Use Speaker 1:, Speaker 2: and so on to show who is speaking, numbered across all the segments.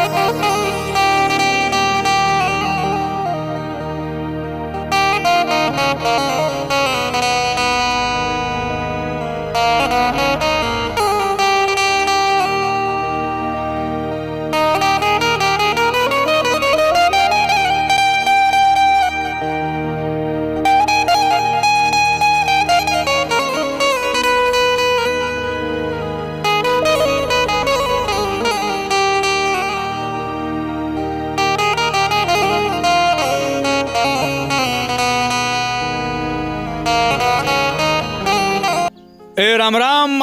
Speaker 1: એ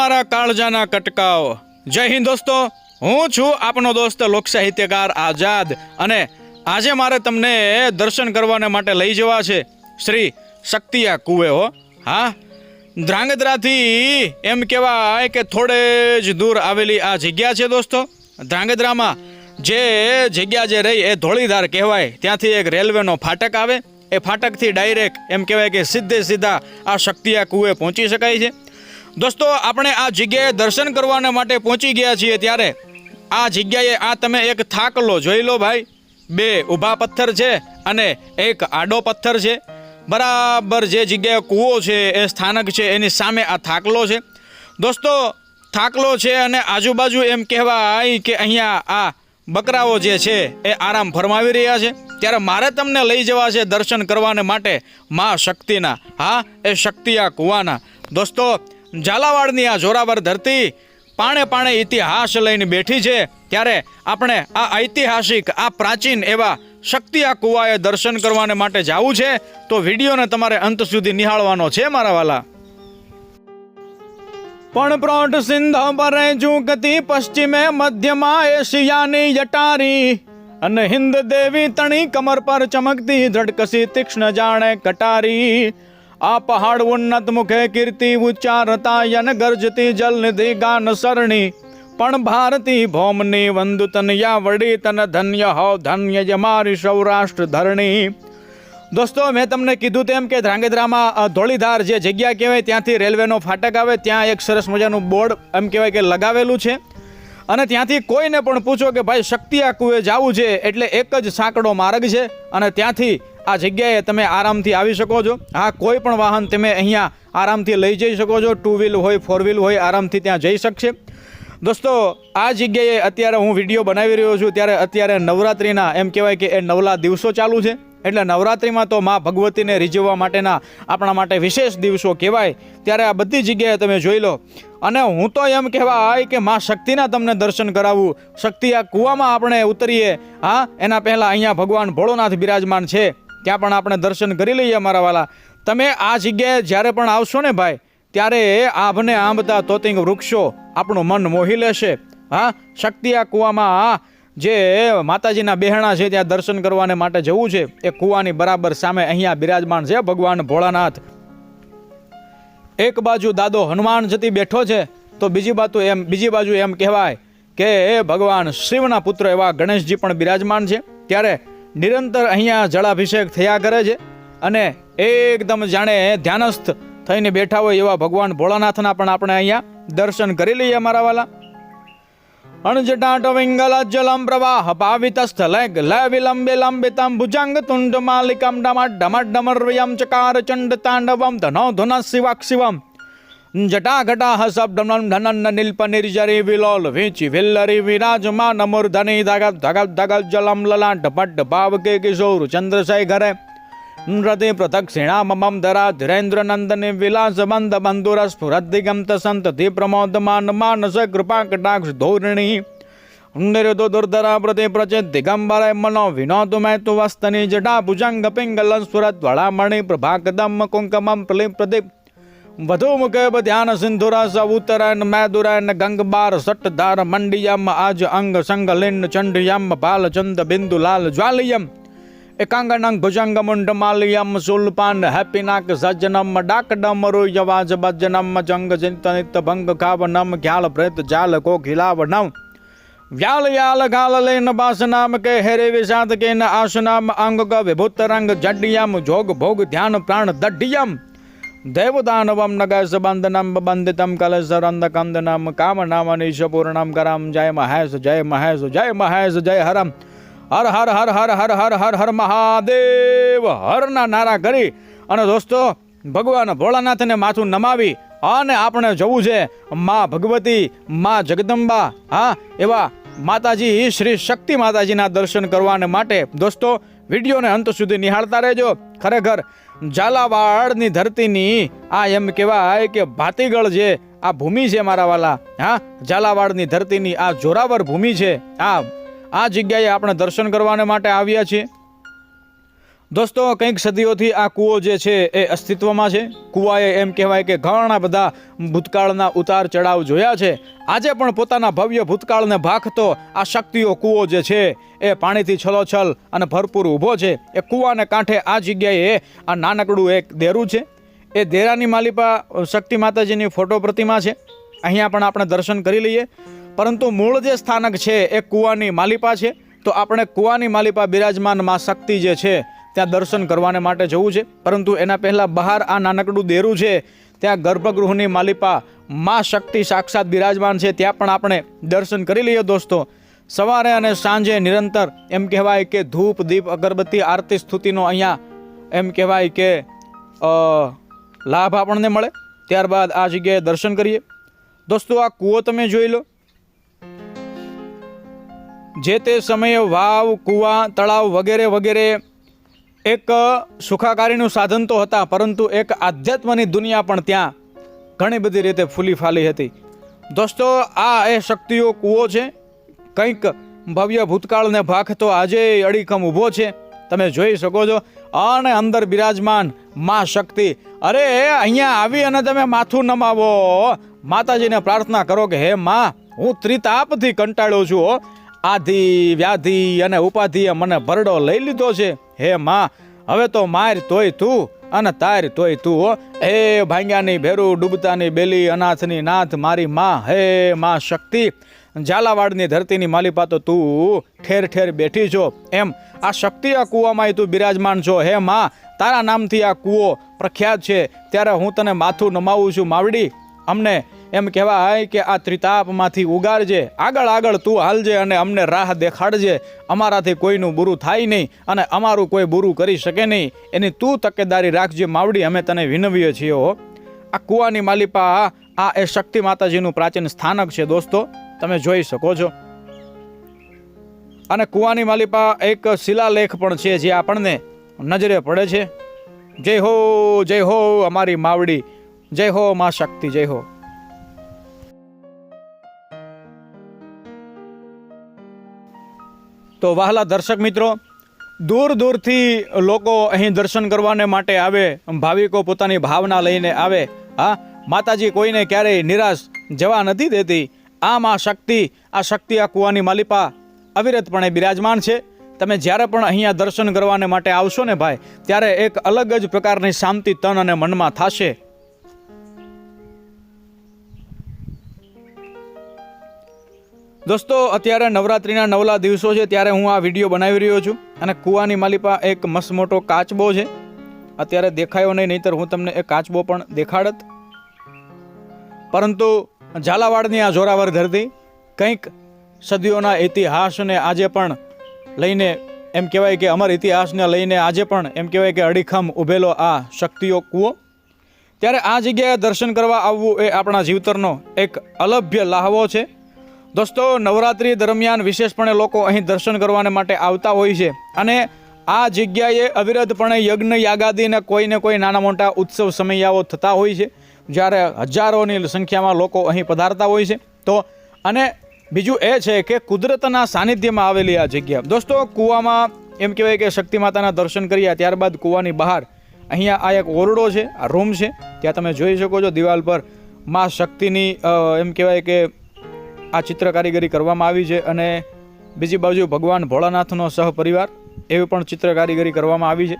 Speaker 1: મારા કાળજાના કટકાઓ. જય હિન્દ દોસ્તો, હું છું આપનો દોસ્ત લોક સાહિત્યકાર આઝાદ અને આજે મારે તમને દર્શન કરવાને માટે લઈ જવા છે શ્રી શક્તિયા કુવે હો. હા, ધ્રાંગધ્રાથી એમ કહેવાય કે થોડે જ દૂર આવેલી આ જગ્યા છે દોસ્તો. ધ્રાંગધ્રામાં જે જગ્યા જે રહી એ ધોળીધાર કહેવાય. ત્યાંથી એક રેલવેનો ફાટક આવે. એ ફાટકથી ડાયરેક્ટ એમ કહેવાય કે સીધે સીધા આ શક્તિયા કુએ પહોંચી શકાય છે. દોસ્તો, આપણે આ જગ્યાએ દર્શન કરવાને માટે પહોંચી ગયા છીએ ત્યારે. આ જગ્યાએ આ તમે એક થાકલો જોઈ લો ભાઈ. બે ઊભા પથ્થર છે અને એક આડો પથ્થર છે. બરાબર જે જગ્યાએ કૂવો છે, એ સ્થાનક છે, એની સામે આ થાકલો છે. દોસ્તો, થાકલો છે અને આજુબાજુ એમ કહેવાય કે અહીંયા આ બકરાઓ જે છે, એ આરામ ફરમાવી રહ્યા છે. ત્યારે મારે તમને લઈ જવા છે દર્શન કરવાને માટે મા શક્તિના. હા, એ શક્તિ આ કૂવાના. દોસ્તો ઝાલાવાડની આ જોરાવર ધરતી પાણે પાણે ઇતિહાસ લઈને બેઠી છે, ત્યારે આપણે આ ઐતિહાસિક, આ પ્રાચીન એવા શક્તિ આ કુવાએ દર્શન કરવાને માટે જવું છે, તો વિડીયોને તમારે અંત સુધી નિહાળવાનો છે, મારા વાલા. પણ પ્રોટ સિંધ પરે ઝૂકતી પશ્ચિમે, મધ્યમાં એશિયાની જટારી અને હિન્દ દેવી તણી કમર પર ચમકતી, ધડકસી તીક્ષ્ણ જાણે કટારી. આ પહાડ ઉન્નત મુખે કીર્તિ ઉચ્ચારતા યન ગર્જતી જલ નિધિ ગાન સરણી. પણ ભારતી ભૌમની વંદુતન યા વડી તન ધન્ય હો ધન્ય જ મારી સૌરાષ્ટ્ર ધરણી. દોસ્તો, મેં તમને કીધું તેમ કે ધ્રાંગધ્રામાં ધોળીધાર જે જગ્યા કહેવાય ત્યાંથી રેલવેનો ફાટક આવે, ત્યાં એક સરસ મજાનું બોર્ડ એમ કહેવાય કે લગાવેલું છે. અને ત્યાંથી કોઈને પણ પૂછો કે ભાઈ શક્તિયા કુએ જવું છે, એટલે એક જ સાંકડો માર્ગ છે અને ત્યાંથી આ જગ્યાએ તમે આરામથી આવી શકો છો. હા, કોઈ પણ વાહન તમે અહીંયા આરામથી લઈ જઈ શકો છો. ટુ વ્હીલ હોય ફોર વ્હીલ હોય, આરામથી ત્યાં જઈ શકશે. દોસ્તો, આ જગ્યાએ અત્યારે હું વીડિયો બનાવી રહ્યો છું. ત્યારે અત્યારે નવરાત્રિના એમ કહેવાય કે એ નવલા દિવસો ચાલુ છે. એટલે નવરાત્રિમાં તો મા ભગવતીને રીઝવવા માટેના આપણા માટે વિશેષ દિવસો કહેવાય. ત્યારે આ બધી જગ્યાએ તમે જોઈ લો. અને હું તો એમ કહેવાય કે મા શક્તિના તમને દર્શન કરાવું. શક્તિ આ કૂવામાં આપણે ઉતરીએ. હા, એના પહેલાં અહીંયા ભગવાન ભોળોનાથ બિરાજમાન છે. ત્યાં પણ આપણે દર્શન કરી લઈએ મારા વાલા. તમે આ જગ્યાએ જ્યારે પણ આવશો ને ભાઈ, ત્યારે આભને આંબતા તોતિંગ વૃક્ષો આપણું મન મોહી લેશે. હા, શક્તિ આ કૂવામાં જે માતાજીના બહેણા છે ત્યાં દર્શન કરવાને માટે જવું છે, એ કૂવાની બરાબર સામે અહીંયા બિરાજમાન છે ભગવાન ભોળાનાથ. એક બાજુ દાદો હનુમાન જતી બેઠો છે, તો બીજી બાજુ એમ, બીજી બાજુ એમ કહેવાય કે ભગવાન, શિવના પુત્ર એવા ગણેશજી પણ બિરાજમાન છે. ત્યારે નિરંતર અહીંયા જળાભિષેક થયા કરે છે અને એકદમ જાણે ધ્યાનસ્થ થઈને બેઠા હોય એવા ભગવાન ભોળાનાથના પણ આપણે અહીંયા દર્શન કરી લઈએ મારા વાલા. અણજટાટ વિંગલજ્જલમ પ્રવાહ પાવિતસ્થલે લ વિલંબે લંબિતમ ભુજંગ તુંડ માલિકમ ડમટ ડમર ડમર્વયમ ચકાર ચંડ તાંડવમ ધનો ધુન શિવાક શિવમ જટાઘટા શબ્દમ ધનન નિલ્પ નિર્જરી વિલોલ, વીચી વિલ્લરી વિરાજમાન મૂર્ધની ધગત ધગત ધગત જલમ લલાટ, પટ ભાવ કે કિશોર ચંદ્રશેખરે. નૃતિ પ્રદક્ષિણા મમમ ધરા ધીરેન્દ્ર નંદની વિલાસ બંધ બંધુર સ્ફુરદિગંત સંતતિ પ્રમોદમાન માનસ કૃપા કટાક્ષ ધોરણી. નિરુદો દુર્ધરા પ્રતિ પ્રચિત દિગંબરે મનો વિનોદ મેં તુ વસ્તની જટા ભુજંગ પિંગલ સ્ફુરત વળામણી, પ્રભાકદમ કુંકમમ પ્રલિપ પ્રદીપ વધુ મુકેબ ધ્યાન સિંધુરસ ઉત્તરાયણ મેદુરાયણ, ગંગબાર, સટધાર, મંડિયમ, આજ અંગ સંગ લિન્ન ચંડિયમ બાલચંદ બિંદુ લાલ જ્વાલિયમ એકાંગણંગ ભુજંગ મુંડ માલિયમ, સુલપાન, હેપીનાક, સજ્જનમ ડાક ડમરુ યવાજ ભજનમ જંગ ચિંતનિત, ભંગ કાવનમ ખ્યાલ પ્રેત, જાલ કો ખિલાવનમ વ્યાલ યાલ ગાલ લેન બાસનામ કે હેરે વિષાદ કે આસનામ, અંગ વિભૂત રંગ જડિયમ જોગ ભોગ ધ્યાન પ્રાણ દઢિયમ દેવદાનવમ નગસબંધનમ બંધિતમ કલસરંદકંદનમ કામનામ નિશપૂર્ણમ કરમ જય મહેશ જય મહેશ જય મહેશ જય હરમ હર હર હર હર હર હર હર હર મહાદેવ હરના નારા કરી અને દોસ્તો, ભગવાન ભોળાનાથને માથું નમાવી અને આપણે જવું છે મા ભગવતી, મા જગદંબા, હા, એવા માતાજી, શ્રી શક્તિ માતાજીના દર્શન કરવાને માટે. દોસ્તો, વિડીયોને અંત સુધી નિહાળતા રહેજો. ખરેખર ઝાલાવાડની ધરતીની, આ એમ કહેવાય કે ભાતીગળ જે આ ભૂમિ છે મારા વાલા, હા? ઝાલાવાડની ધરતીની આ જોરાવર ભૂમિ છે આ આ જગ્યાએ આપણે દર્શન કરવાને માટે આવ્યા છીએ. દોસ્તો, કંઈક સદીઓથી આ કૂવો જે છે એ અસ્તિત્વમાં છે. કૂવાએ એમ કહેવાય કે ઘણા બધા ભૂતકાળના ઉતાર ચડાવ જોયા છે. આજે પણ પોતાના ભવ્ય ભૂતકાળને ભાખતો આ શક્તિઓ કૂવો જે છે એ પાણીથી છલોછલ અને ભરપૂર ઊભો છે. એ કૂવાને કાંઠે આ જગ્યાએ આ નાનકડું એક દેરું છે. એ દેરાની માલિપા શક્તિ માતાજીની ફોટો પ્રતિમા છે. અહીંયા પણ આપણે દર્શન કરી લઈએ. પરંતુ મૂળ જે સ્થાનક છે એ કૂવાની માલિપા છે. તો આપણે કૂવાની માલિપા બિરાજમાનમાં શક્તિ જે છે ત્યાં દર્શન કરવાને માટે જવું છે. પરંતુ એના પહેલાં બહાર આ નાનકડું દેરું છે. ત્યાં ગર્ભગૃહની માલિપા મા શક્તિ સાક્ષાત બિરાજમાન છે. ત્યાં પણ આપણે દર્શન કરી લઈએ દોસ્તો. સવારે અને સાંજે નિરંતર એમ કહેવાય કે ધૂપ, દીપ, અગરબત્તી, આરતી સ્તુતિનો અહીંયા એમ કહેવાય કે લાભ આપણને મળે. ત્યારબાદ આ જગ્યાએ દર્શન કરીએ. દોસ્તો, આ કૂવો તમે જોઈ લો. જે તે સમયે વાવ, કૂવા, તળાવ વગેરે વગેરે એક સુખાકારીનું સાધન તો હતા, પરંતુ એક આધ્યાત્મની દુનિયા પણ ત્યાં ઘણી બધી રીતે ફૂલી ફાલી હતી. દોસ્તો, આ એ શક્તિઓ કૂવો છે. કંઈક ભવ્ય ભૂતકાળને ભાખતો આજે અડીખમ ઊભો છે. તમે જોઈ શકો છો, અને અંદર બિરાજમાન મા શક્તિ. અરે, અહીંયા આવી અને તમે માથું નમાવો. માતાજીને પ્રાર્થના કરો કે, હે મા, હું ત્રિતાપથી કંટાળ્યો છું આધિ, વ્યાધિ અને ઉપાધિએ મને ભરડો લઈ લીધો છે. હે માં, હવે તો માર તોય તું અને તાર તોય તું, હો. હે ભાંગ્યાની ભેરું ડૂબતાની બેલી, અનાથની નાથ મારી માં, હે માં શક્તિ. ઝાલાવાડની ધરતીની માલિપા તો તું ઠેર ઠેર બેઠી છો. એમ, આ શક્તિ આ કૂવામાં તું બિરાજમાન છો. હે માં, તારા નામથી આ કૂવો પ્રખ્યાત છે. ત્યારે હું તને માથું નમાવું છું, માવડી. અમને એમ કહેવાય કે આ ત્રિતાપમાંથી ઉગારજે આગળ આગળ તું હાલજે અને અમને રાહ દેખાડજે. અમારાથી કોઈનું બુરું થાય નહીં અને અમારું કોઈ બુરું કરી શકે નહીં. એની તું તકેદારી રાખજે માવડી, અમે તને વિનવીએ છીએ હો. આ કૂવાની માલિપા, આ એ શક્તિ માતાજીનું પ્રાચીન સ્થાનક છે દોસ્તો, તમે જોઈ શકો છો. અને કૂવાની માલિપા એક શિલાલેખ પણ છે જે આપણને નજરે પડે છે. જય હો જય હો અમારી માવડી, જય હો મા શક્તિ, જય હો. તો વહાલા દર્શક મિત્રો, દૂર દૂરથી લોકો અહીં દર્શન કરવાને માટે આવે, ભાવિકો પોતાની ભાવના લઈને આવે. હા, માતાજી કોઈને ક્યારેય નિરાશ જવા નથી દેતી. આમ આ શક્તિ આ શક્તિ આ કુવાની માલિપા અવિરતપણે બિરાજમાન છે. તમે જ્યારે પણ અહીંયા દર્શન કરવાને માટે આવશો ને ભાઈ, ત્યારે એક અલગ જ પ્રકારની શાંતિ તન અને મનમાં થશે. દોસ્તો, અત્યારે નવરાત્રિના નવલા દિવસો છે, ત્યારે હું આ વીડિયો બનાવી રહ્યો છું અને કૂવાની માલિપા એક મસ્ત મોટો કાચબો છે. અત્યારે દેખાયો નહીં, નહીતર હું તમને એ કાચબો પણ દેખાડત. પરંતુ ઝાલાવાડની આ જોરાવર ધરતી કંઈક સદીઓના ઇતિહાસને આજે પણ લઈને, એમ કહેવાય કે અમર ઇતિહાસને લઈને આજે પણ, એમ કહેવાય કે અડીખમ ઊભેલો આ શક્તિઓ કૂવો. ત્યારે આ જગ્યાએ દર્શન કરવા આવવું એ આપણા જીવતરનો એક અલભ્ય લાહવો છે. દોસ્તો, નવરાત્રિ દરમિયાન વિશેષપણે લોકો અહીં દર્શન કરવાને માટે આવતા હોય છે અને આ જગ્યાએ અવિરતપણે યજ્ઞ યાગાદીને કોઈને કોઈ નાના મોટા ઉત્સવ સમયાઓ થતા હોય છે, જ્યારે હજારોની સંખ્યામાં લોકો અહીં પધારતા હોય છે. તો, અને બીજું એ છે કે કુદરતના સાનિધ્યમાં આવેલી આ જગ્યા. દોસ્તો, કૂવામાં એમ કહેવાય કે શક્તિ માતાના દર્શન કર્યા, ત્યારબાદ કૂવાની બહાર અહીંયા આ એક ઓરડો છે, આ રૂમ છે. ત્યાં તમે જોઈ શકો છો, દિવાલ પર મા શક્તિની એમ કહેવાય કે આ ચિત્ર કારીગરી કરવામાં આવી છે અને બીજી બાજુ ભગવાન ભોળાનાથનો સહપરિવાર એવી પણ ચિત્ર કારીગરી કરવામાં આવી છે.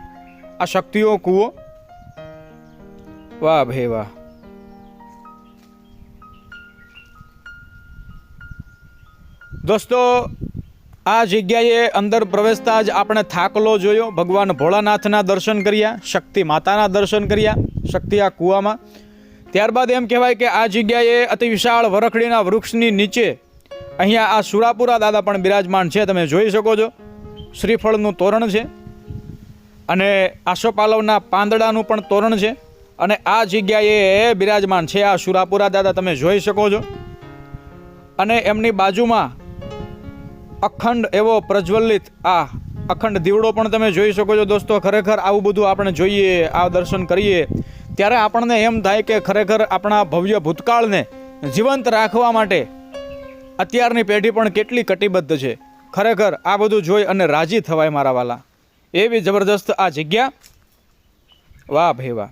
Speaker 1: આ શક્તિઓ કૂવો. વાહ ભાઈ વાહ. દોસ્તો, આ જગ્યાએ અંદર પ્રવેશતા જ આપણે થાકલો જોયો. ભગવાન ભોળાનાથના દર્શન કર્યા, શક્તિ માતાના દર્શન કર્યા, શક્તિ આ કૂવામાં. ત્યારબાદ એમ કહેવાય કે આ જગ્યાએ અતિ વિશાળ વરખડીના વૃક્ષની નીચે અહીંયા આ સુરાપુરા દાદા પણ બિરાજમાન છે, તમે જોઈ શકો છો. શ્રીફળનું તોરણ છે અને આસોપાલવના પાંદડાનું પણ તોરણ છે અને આ જગ્યાએ બિરાજમાન છે આ સુરાપુરા દાદા, તમે જોઈ શકો છો. અને એમની બાજુમાં અખંડ એવો પ્રજ્વલિત આ અખંડ દીવડો પણ તમે જોઈ શકો છો. દોસ્તો, ખરેખર આવું બધું આપણે જોઈએ, આ દર્શન કરીએ ત્યારે આપણને એમ થાય કે ખરેખર આપણા ભવ્ય ભૂતકાળને જીવંત રાખવા માટે અત્યારની પેઢી પણ કેટલી કટિબદ્ધ છે. ખરેખર આ બધું જોઈ અને રાજી થવાય મારા વાલા. એવી જબરદસ્ત આ જગ્યા. વાહ ભાઈ વાહ.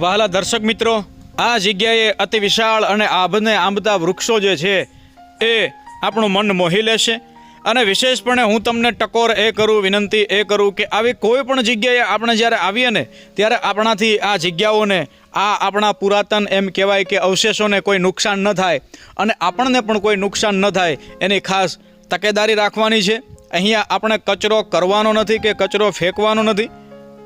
Speaker 1: વહાલા દર્શક મિત્રો, આ જગ્યાએ અતિ વિશાળ અને આભને આંબતા વૃક્ષો જે છે, એ આપણું મન મોહી લેશે. અને વિશેષપણે હું તમને ટકોર એ કરું, વિનંતી એ કરું કે આવી કોઈ પણ જગ્યાએ આપણે જ્યારે આવીએ ને, ત્યારે આપણાથી આ જગ્યાઓને, આ આપણા પુરાતન એમ કહેવાય કે અવશેષોને કોઈ નુકસાન ન થાય અને આપણને પણ કોઈ નુકસાન ન થાય, એની ખાસ તકેદારી રાખવાની છે. અહીંયા આપણે કચરો કરવાનો નથી કે કચરો ફેંકવાનો નથી.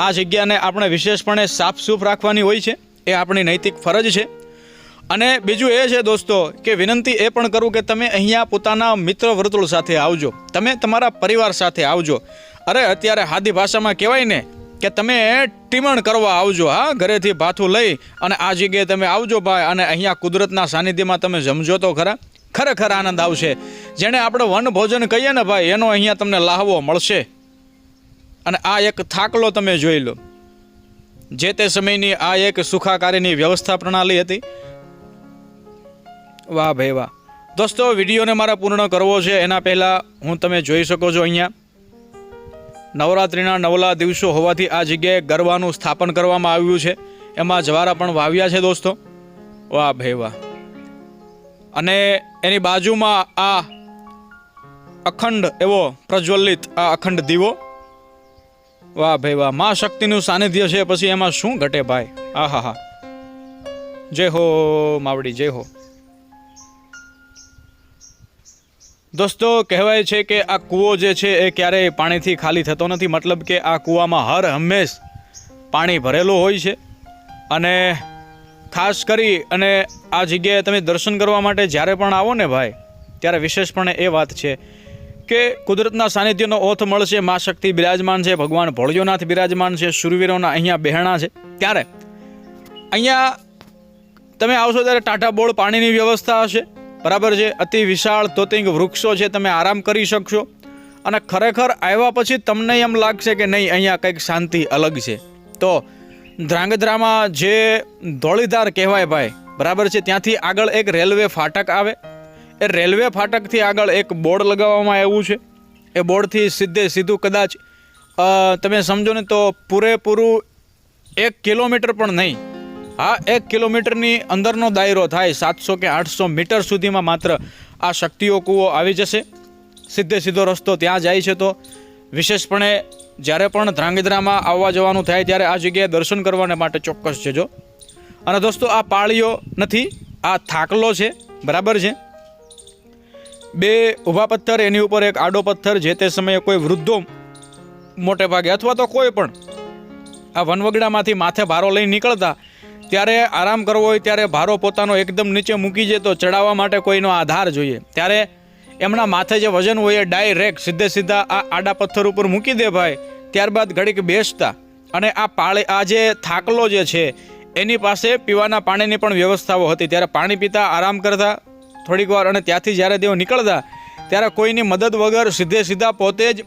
Speaker 1: આ જગ્યાને આપણે વિશેષપણે સાફસૂફ રાખવાની હોય છે. એ આપણી નૈતિક ફરજ છે. અને બીજું એ છે દોસ્તો કે વિનંતી એ પણ કરું કે તમે અહીંયા પોતાના મિત્ર વર્તુળ સાથે આવજો. તમે તમારા પરિવાર સાથે આવજો. અરે અત્યારે હાદી ભાષામાં કહેવાય ને કે તમે ટીમણ કરવા આવજો, હા, ઘરેથી ભાથું લઈ અને આ જગ્યાએ તમે આવજો ભાઈ અને અહીંયા કુદરતના સાનિધ્યમાં તમે જમજો તો ખરા. ખરેખર આનંદ આવશે. જેણે આપણે વન ભોજન કહીએ ને ભાઈ, એનો અહીંયા તમને લાહવો મળશે. અને આ એક થાકલો તમે જોઈ લો. જે તે સમયની આ એક સુખાકારીની વ્યવસ્થા પ્રણાલી હતી. વાહ ભાઈ વાહ. દોસ્તો, વિડીયોને મારે પૂર્ણ કરવો છે. એના પહેલાં હું તમે જોઈ શકો છો અહીંયા. નવરાત્રિના નવલા દિવસો હોવાથી આ જગ્યાએ ગરબાનું સ્થાપન કરવામાં આવ્યું છે. એમાં જવારા પણ વાવ્યા છે દોસ્તો. વાહ ભાઈ વાહ. અને એની બાજુમાં આ અખંડ એવો પ્રજ્વલિત આ અખંડ દીવો વાહ ભાઈ વાહ, મા શક્તિનું સાનિધ્ય છે, પછી એમાં શું ઘટે ભાઈ? આ હા હા જય હો માવડી, જય હો. દોસ્તો, કહેવાય છે કે આ કૂવો જે છે એ ક્યારેય પાણીથી ખાલી થતો નથી, મતલબ કે આ કૂવામાં હર હંમેશ પાણી ભરેલું હોય છે. અને ખાસ કરી અને આ જગ્યાએ તમે દર્શન કરવા માટે જ્યારે પણ આવો ને ભાઈ, ત્યારે વિશેષપણે એ વાત છે કે કુદરતના સાનિધ્યનો ઓથ મળશે, મા શક્તિ બિરાજમાન છે, ભગવાન ભોળિયોનાથ બિરાજમાન છે, સુરવીરોના અહીંયા બહેણા છે. ત્યારે અહીંયા તમે આવશો ત્યારે ટાટા બોળ પાણીની વ્યવસ્થા હશે. બરાબર છે? અતિ વિશાળ તોતિંગ વૃક્ષો છે, તમે આરામ કરી શકશો. અને ખરેખર આવ્યા પછી તમને એમ લાગશે કે નહીં, અહીંયા કંઈક શાંતિ અલગ છે. તો ધ્રાંગધ્રામાં જે ધોળીધાર કહેવાય ભાઈ, બરાબર છે? ત્યાંથી આગળ એક રેલવે ફાટક આવે. એ રેલવે ફાટકથી આગળ એક બોર્ડ લગાવવામાં આવ્યું છે. એ બોર્ડથી સીધે સીધું કદાચ તમે સમજો ને તો પૂરેપૂરું એક કિલોમીટર પણ નહીં. હા, એક કિલોમીટરની અંદરનો દાયરો થાય સાતસો કે આઠસો મીટર સુધીમાં માત્ર આ શક્તિઓ કૂવો આવી જશે. સીધે સીધો રસ્તો ત્યાં જાય છે તો. વિશેષપણે જ્યારે પણ ધ્રાંગધ્રામાં આવવા જવાનું થાય ત્યારે આ જગ્યાએ દર્શન કરવાને માટે ચોક્કસ જજો. અને દોસ્તો, આ પાળીઓ નથી, આ થાકલો છે. બરાબર છે? બે ઊભા પથ્થર, એની ઉપર એક આડો પથ્થર, જે તે સમયે કોઈ વૃદ્ધો મોટે ભાગે અથવા તો કોઈ પણ આ વનવગડામાંથી માથે ભારો લઈ નીકળતા, ત્યારે આરામ કરવો હોય, ત્યારે ભારો પોતાનો એકદમ નીચે મૂકી જાય તો ચડાવવા માટે કોઈનો આધાર જોઈએ. ત્યારે એમના માથે જે વજન હોય એ ડાયરેક્ટ સીધે સીધા આ આડા પથ્થર ઉપર મૂકી દે ભાઈ, ત્યારબાદ ઘડીક બેસતા. અને આ પાળે, આ જે થાકલો જે છે, એની પાસે પીવાના પાણીની પણ વ્યવસ્થાઓ હતી. ત્યારે પાણી પીતા, આરામ કરતા થોડીક વાર અને ત્યાંથી જ્યારે તેઓ નીકળતા, ત્યારે કોઈની મદદ વગર સીધે સીધા પોતે જ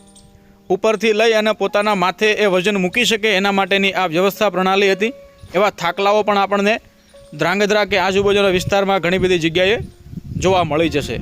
Speaker 1: ઉપરથી લઈ અને પોતાના માથે એ વજન મૂકી શકે એના માટેની આ વ્યવસ્થા પ્રણાલી હતી. એવા થાકલાઓ પણ આપણને ધ્રાંગધ્રા કે આજુબાજુના વિસ્તારમાં ઘણી બધી જગ્યાએ જોવા મળી જશે.